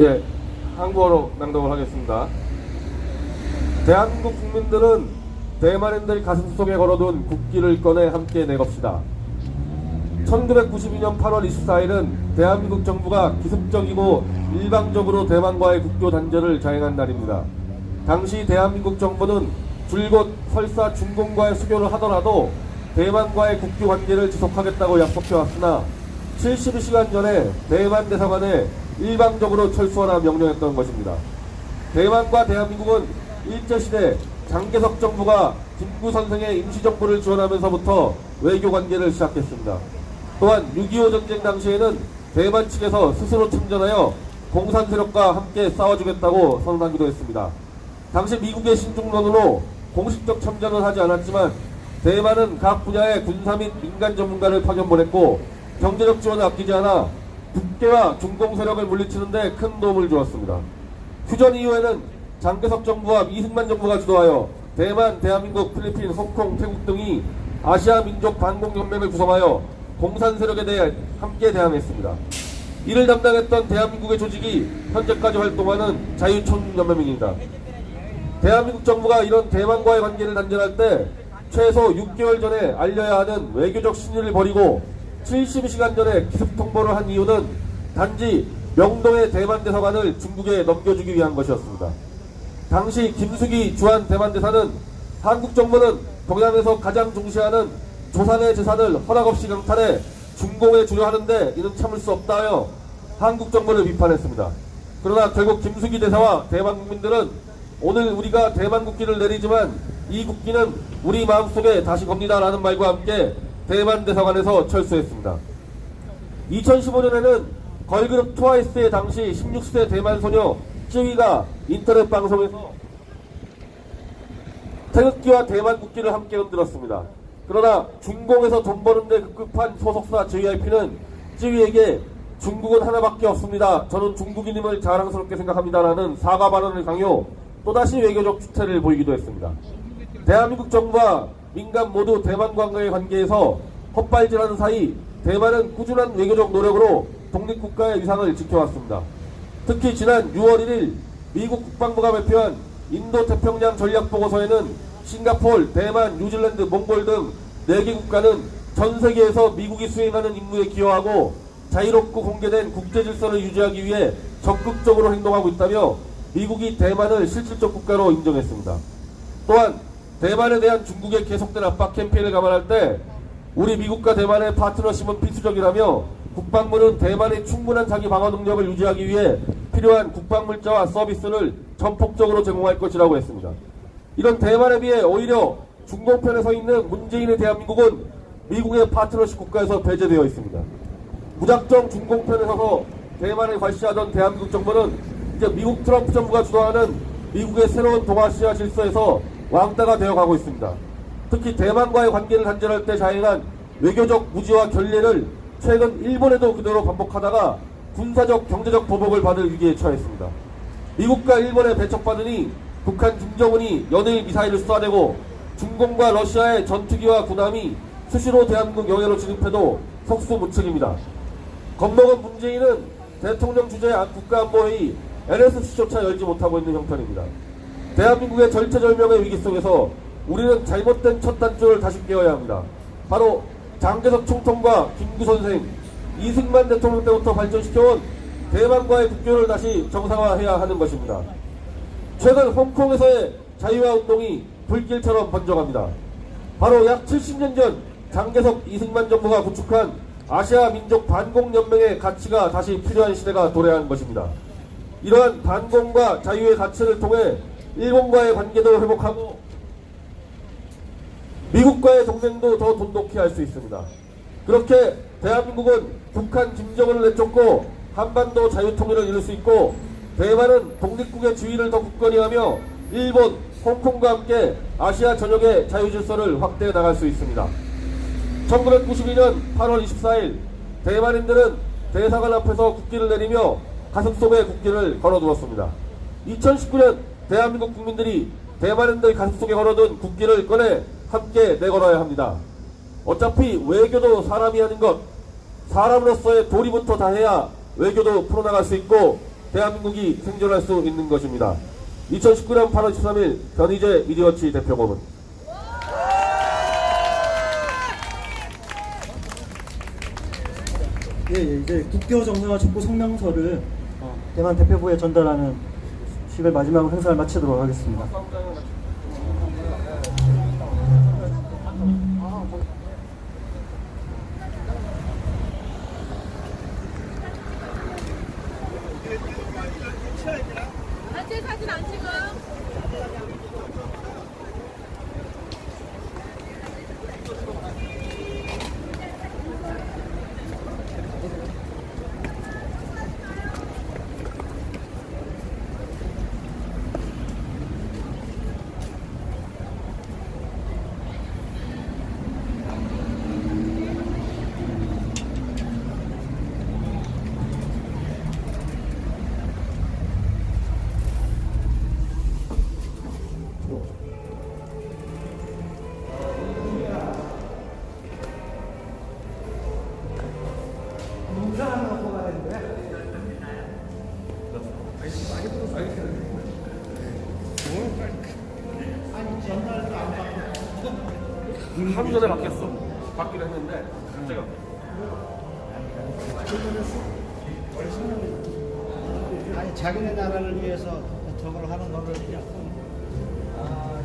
예, 한국어로 낭독을 하겠습니다. 대한민국 국민들은 대만인들이 가슴 속에 걸어둔 국기를 꺼내 함께 내겁시다. 1992년 8월 24일은 대한민국 정부가 기습적이고 일방적으로 대만과의 국교 단절을 자행한 날입니다. 당시 대한민국 정부는 줄곧 설사 중공과의 수교를 하더라도 대만과의 국교 관계를 지속하겠다고 약속해왔으나 72시간 전에 대만 대사관에 일방적으로 철수하라 명령했던 것입니다. 대만과 대한민국은 일제시대 장개석 정부가 김구 선생의 임시정부를 지원하면서부터 외교 관계를 시작했습니다. 또한 6.25 전쟁 당시에는 대만 측에서 스스로 참전하여 공산 세력과 함께 싸워주겠다고 선언하기도 했습니다. 당시 미국의 신중론으로 공식적 참전은 하지 않았지만 대만은 각 분야의 군사 및 민간 전문가를 파견 보냈고 경제적 지원을 아끼지 않아 북계와 중공 세력을 물리치는데 큰 도움을 주었습니다. 휴전 이후에는 장개석 정부와 이승만 정부가 주도하여 대만, 대한민국, 필리핀, 홍콩, 태국 등이 아시아 민족 반공 연맹을 구성하여 공산 세력에 대해 함께 대항했습니다. 이를 담당했던 대한민국의 조직이 현재까지 활동하는 자유촌연맹입니다. 대한민국 정부가 이런 대만과의 관계를 단절할 때 최소 6개월 전에 알려야 하는 외교적 신의를 버리고 72시간 전에 기습 통보를 한 이유는 단지 명동의 대만 대사관을 중국에 넘겨주기 위한 것이었습니다. 당시 김숙이 주한 대만 대사는 한국 정부는 동양에서 가장 중시하는 조선의 재산을 허락 없이 강탈해 중공에 주려 하는데 이는 참을 수 없다 하여 한국 정부를 비판했습니다. 그러나 결국 김숙이 대사와 대만 국민들은 오늘 우리가 대만 국기를 내리지만 이 국기는 우리 마음속에 다시 겁니다라는 말과 함께 대만 대사관에서 철수했습니다. 2015년에는 걸그룹 트와이스의 당시 16세 대만 소녀 쯔위가 인터넷 방송에서 태극기와 대만 국기를 함께 흔들었습니다. 그러나 중공에서 돈 버는데 급급한 소속사 JYP는 쯔위에게 중국은 하나밖에 없습니다. 저는 중국인임을 자랑스럽게 생각합니다라는 사과 발언을 강요 또다시 외교적 추태를 보이기도 했습니다. 대한민국 정부와 민간 모두 대만과의 관계에서 헛발질하는 사이 대만은 꾸준한 외교적 노력으로 독립국가의 위상을 지켜왔습니다. 특히 지난 6월 1일 미국 국방부가 발표한 인도태평양 전략보고서에는 싱가폴, 대만, 뉴질랜드, 몽골 등 4개 국가는 전 세계에서 미국이 수행하는 임무에 기여하고 자유롭고 공개된 국제 질서를 유지하기 위해 적극적으로 행동하고 있다며 미국이 대만을 실질적 국가로 인정했습니다. 또한 대만에 대한 중국의 계속된 압박 캠페인을 감안할 때 우리 미국과 대만의 파트너십은 필수적이라며 국방부는 대만의 충분한 자기 방어 능력을 유지하기 위해 필요한 국방물자와 서비스를 전폭적으로 제공할 것이라고 했습니다. 이런 대만에 비해 오히려 중공편에 서 있는 문재인의 대한민국은 미국의 파트너십 국가에서 배제되어 있습니다. 무작정 중공편에 서서 대만을 과시하던 대한민국 정부는 이제 미국 트럼프 정부가 주도하는 미국의 새로운 동아시아 질서에서 왕따가 되어가고 있습니다. 특히 대만과의 관계를 단절할 때 자행한 외교적 무지와 결례를 최근 일본에도 그대로 반복하다가 군사적 경제적 보복을 받을 위기에 처했습니다. 미국과 일본에 배척받으니 북한 김정은이 연일 미사일을 쏘아대고 중공과 러시아의 전투기와 군함이 수시로 대한민국 영해로 진입해도 속수무책입니다. 겁먹은 문재인은 대통령 주재 국가안보회의 NSC조차 열지 못하고 있는 형편입니다. 대한민국의 절체절명의 위기 속에서 우리는 잘못된 첫 단추를 다시 깨어야 합니다. 바로 장개석 총통과 김구 선생, 이승만 대통령 때부터 발전시켜온 대만과의 국교를 다시 정상화해야 하는 것입니다. 최근 홍콩에서의 자유화 운동이 불길처럼 번져갑니다. 바로 약 70년 전 장개석 이승만 정부가 구축한 아시아 민족 반공연맹의 가치가 다시 필요한 시대가 도래한 것입니다. 이러한 반공과 자유의 가치를 통해 일본과의 관계도 회복하고 미국과의 동맹도 더 돈독히 할 수 있습니다. 그렇게 대한민국은 북한 김정은을 내쫓고 한반도 자유통일을 이룰 수 있고 대만은 독립국의 지위를 더 굳건히 하며 일본, 홍콩과 함께 아시아 전역의 자유질서를 확대해 나갈 수 있습니다. 1992년 8월 24일 대만인들은 대사관 앞에서 국기를 내리며 가슴 속에 국기를 걸어두었습니다. 2019년 대한민국 국민들이 대만인들 가슴 속에 걸어둔 국기를 꺼내 함께 내걸어야 합니다. 어차피 외교도 사람이 하는 것, 사람으로서의 도리부터 다 해야 외교도 풀어나갈 수 있고 대한민국이 생존할 수 있는 것입니다. 2019년 8월 13일 변희재 미디어치 대표고문 예, 예, 이제 국교 정상화 촉구 성명서를 어, 대만 대표부에 전달하는 식을 마지막으로 행사를 마치도록 하겠습니다. 사진 안 찍어? 바뀌려 했는데 갑자기 아니 자기네 나라를 위해서 저걸 하는 거를 아